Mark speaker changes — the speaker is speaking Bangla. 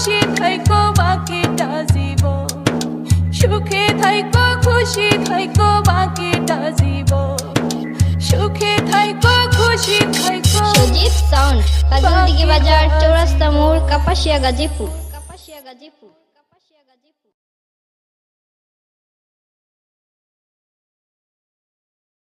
Speaker 1: খুশি থাইকো বাকিটা জীবন। সুখে থাইকো খুশি থাইকো বাকিটা জীবন। সুখে থাইকো খুশি থাইকো।
Speaker 2: সজীব সাউন্ড কাজলদিঘি বাজার চৌরাস্তা মোড় কাপাসিয়া গাজীপুর। কাপাসিয়া গাজীপুর।